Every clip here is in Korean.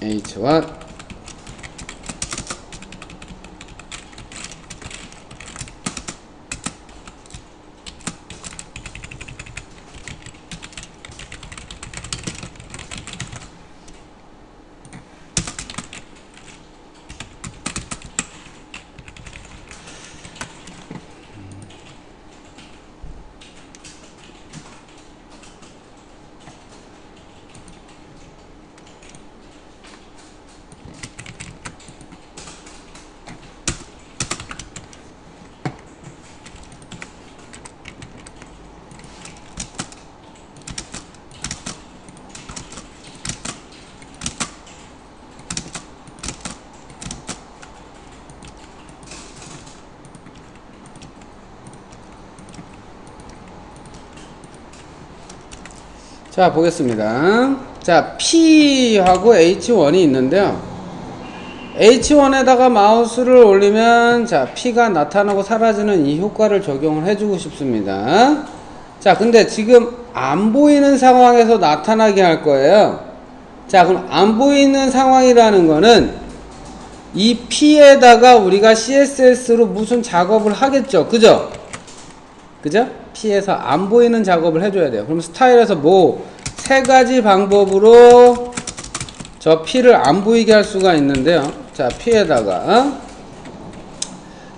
h は 자 보겠습니다. 자 P하고 H1이 있는데요. H1에다가 마우스를 올리면 자 P가 나타나고 사라지는 이 효과를 적용을 해주고 싶습니다. 자 근데 지금 안 보이는 상황에서 나타나게 할 거예요. 자 그럼 안 보이는 상황이라는 거는 이 P에다가 우리가 CSS로 무슨 작업을 하겠죠. 그죠? 그죠? P에서 안 보이는 작업을 해줘야 돼요. 그럼 스타일에서 뭐 세 가지 방법으로 저 P를 안 보이게 할 수가 있는데요. 자, P에다가 어?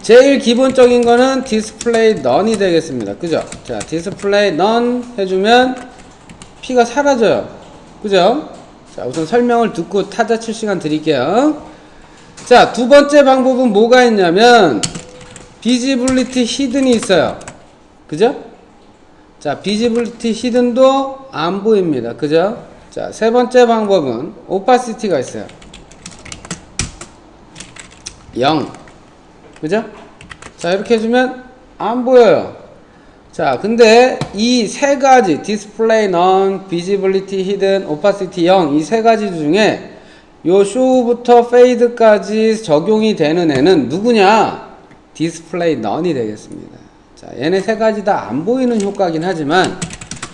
제일 기본적인 거는 디스플레이 넌이 되겠습니다. 그죠? 자, 디스플레이 넌 해주면 P가 사라져요. 그죠? 자, 우선 설명을 듣고 타자 칠 시간 드릴게요. 자, 두 번째 방법은 뭐가 있냐면 비지블리티 히든이 있어요. 그죠? 자, 비지블리티 히든도 안 보입니다. 그죠? 자, 세 번째 방법은 오파시티가 있어요. 0. 그죠? 자, 이렇게 해주면 안 보여요. 자, 근데 이 세 가지 디스플레이 넌, 비지블리티 히든, 오파시티 0 이 세 가지 중에 요 쇼부터 페이드까지 적용이 되는 애는 누구냐? 디스플레이 넌이 되겠습니다. 자, 얘네 세 가지 다 안 보이는 효과긴 하지만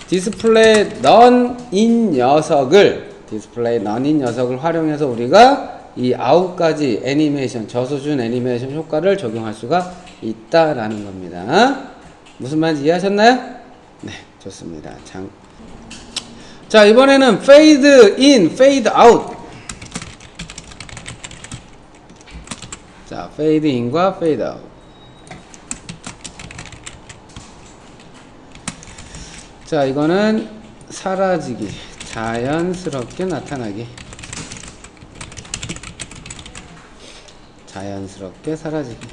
디스플레이 넌인 녀석을 디스플레이 넌인 녀석을 활용해서 우리가 이 아홉 가지 애니메이션 저수준 애니메이션 효과를 적용할 수가 있다라는 겁니다. 무슨 말인지 이해하셨나요? 네, 좋습니다. 장. 자, 이번에는 fade in, fade out. 자, fade in과 fade out. 자, 이거는 사라지기, 자연스럽게 나타나기. 자연스럽게 사라지기.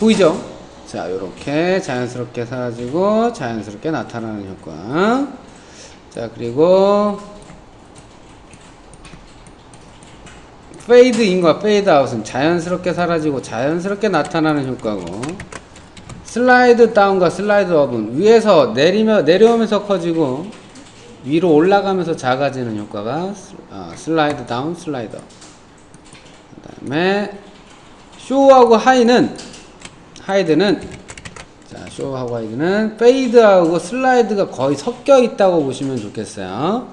보이죠? 자, 요렇게 자연스럽게 사라지고 자연스럽게 나타나는 효과. 자, 그리고 페이드 인과 페이드 아웃은. 자연스럽게 사라지고 자연스럽게 나타나는 효과고. 슬라이드 다운과 슬라이드 업은 위에서 내리며 내려오면서 커지고 위로 올라가면서 작아지는 효과가 스- 어, 슬라이드 다운 슬라이드 업. 그 다음에 쇼하고 하이는 하이드는 자 쇼하고 하이드는 페이드하고 슬라이드가 거의 섞여 있다고 보시면 좋겠어요.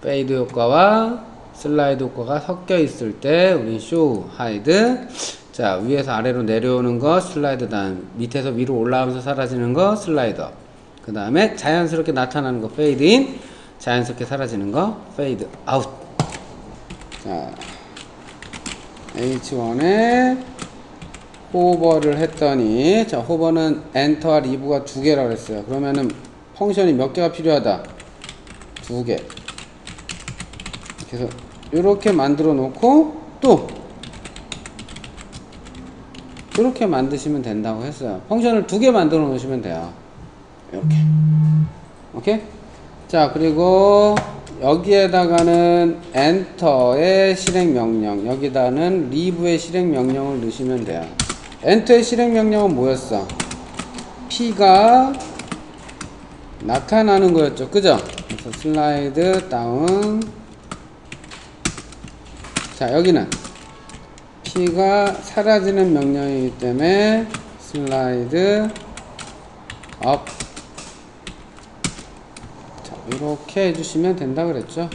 페이드 효과와 슬라이드 효과가 섞여 있을 때 우리 쇼 하이드. 자 위에서 아래로 내려오는 거 슬라이드 다운 밑에서 위로 올라가면서 사라지는 거 슬라이더. 그 다음에 자연스럽게 나타나는 거 페이드 인 자연스럽게 사라지는 거 페이드 아웃. 자 H1에 호버를 했더니 자 호버는 엔터와 리브가 두 개라고 했어요. 그러면은 펑션이 몇 개가 필요하다? 두개 그래서 이렇게 만들어 놓고 또 이렇게 만드시면 된다고 했어요. 펑션을 두 개 만들어 놓으시면 돼요. 이렇게. 오케이? 자 그리고 여기에다가는 엔터의 실행 명령 여기다는 리브의 실행 명령을 넣으시면 돼요. 엔터의 실행 명령은 뭐였어? P가 나타나는 거였죠. 그죠? 그래서 슬라이드 다운 자 여기는 P가 사라지는 명령이기 때문에 슬라이드 업. 자, 이렇게 해주시면 된다 그랬죠?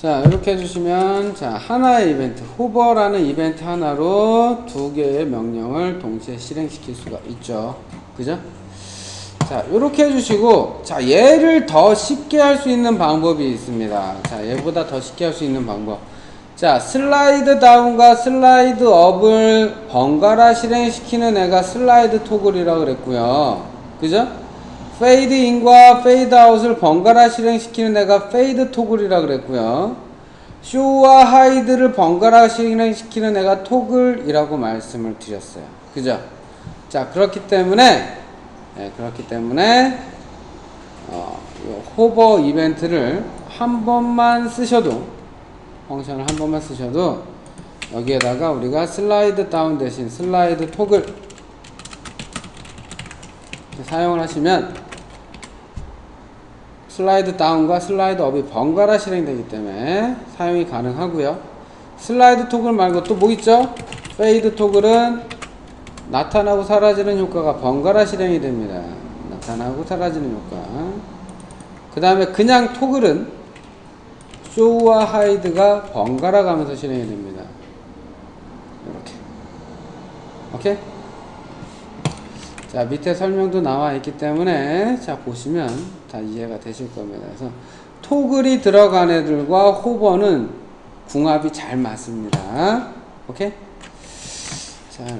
자 이렇게 해주시면 자 하나의 이벤트 호버라는 이벤트 하나로 두 개의 명령을 동시에 실행시킬 수가 있죠. 그죠? 자 이렇게 해주시고 자 얘를 더 쉽게 할 수 있는 방법이 있습니다. 자 얘보다 더 쉽게 할 수 있는 방법. 자 슬라이드 다운과 슬라이드 업을 번갈아 실행시키는 애가 슬라이드 토글이라 그랬고요. 그죠 페이드 인과 페이드 아웃을 번갈아 실행시키는 애가 페이드 토글이라 그랬고요. 쇼와 하이드를 번갈아 실행시키는 애가 토글이라고 말씀을 드렸어요. 그죠? 자, 그렇기 때문에, 예, 그렇기 때문에, 어, 요 호버 이벤트를 한 번만 쓰셔도, 펑션을 한 번만 쓰셔도, 여기에다가 우리가 슬라이드 다운 대신 슬라이드 토글 사용을 하시면 슬라이드 다운과 슬라이드 업이 번갈아 실행되기 때문에 사용이 가능하고요. 슬라이드 토글 말고 또 뭐 있죠? 페이드 토글은 나타나고 사라지는 효과가 번갈아 실행이 됩니다. 나타나고 사라지는 효과. 그 다음에 그냥 토글은 쇼와 하이드가 번갈아 가면서 실행이 됩니다. 이렇게. 오케이? 자 밑에 설명도 나와 있기 때문에 자 보시면 다 이해가 되실 겁니다. 그래서 토글이 들어간 애들과 호버는 궁합이 잘 맞습니다. 오케이? 자